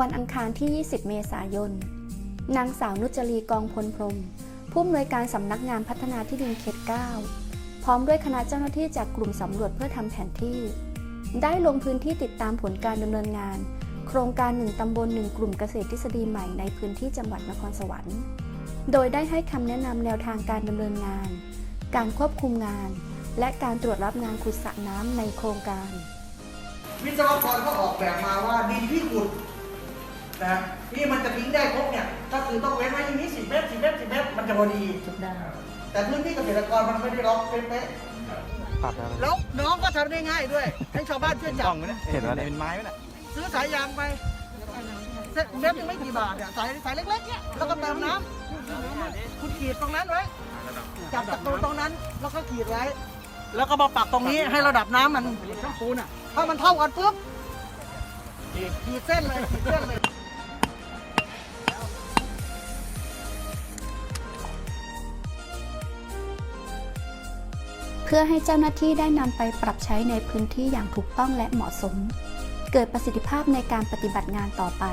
วันอังคารที่ 20 เมษายน นางสาวนุจรีกองพลพรม ผู้อำนวยการสำนักงานพัฒนาที่ดินเขต 9 พร้อมด้วยคณะเจ้าหน้าที่จากกลุ่มสำรวจเพื่อทำแผนที่ ได้ลงพื้นที่ติดตามผลการดำเนินงาน โครงการ1ตำบล1กลุ่มเกษตรทฤษฎีใหม่ในพื้นที่จังหวัดนครสวรรค์ โดยได้ให้คำแนะนำแนวทางการดำเนินงาน การควบคุมงาน และการตรวจรับงานขุดสระน้ำในโครงการ วิศวกรก็ออกแบบมาว่าดินที่ขุด นะที่มันจะทิ้งได้ครบเนี่ยก็คือต้องเว้นไว้อย่างนี้สิบเมตรสิบเมตรสิบเมตรมันจะพอดีทุกด้านแต่พื้นที่เกษตรกรมันไม่ได้ล็อกเป๊ะปรับแล้วๆแล้วน้องก็ทำได้ง่ายด้วย ให้ชาวบ้านช่วยจักล้บองไหมเนี่ยเห็นว่าเป็นไม้ไหมเนี่ยซื้อสายยางไปเส้นเม็ดยังไม่กี่บาทเนี่ยสายสายเล็กๆเนี่ยแล้วก็เติมน้ำคุณขีดตรงนั้นไว้จับตะตูตรงนั้นแล้วก็ขีดไว้ แล้วก็มาปักตรงนี้ให้ระดับน้ำมันช่างปูนอะถ้ามันเท่ากันปุ๊บขีดเส้นเลยขีดเส้นเลย เพื่อให้เจ้าหน้าที่ได้นำไปปรับใช้ในพื้นที่อย่างถูกต้องและเหมาะสม เกิดประสิทธิภาพในการปฏิบัติงานต่อไป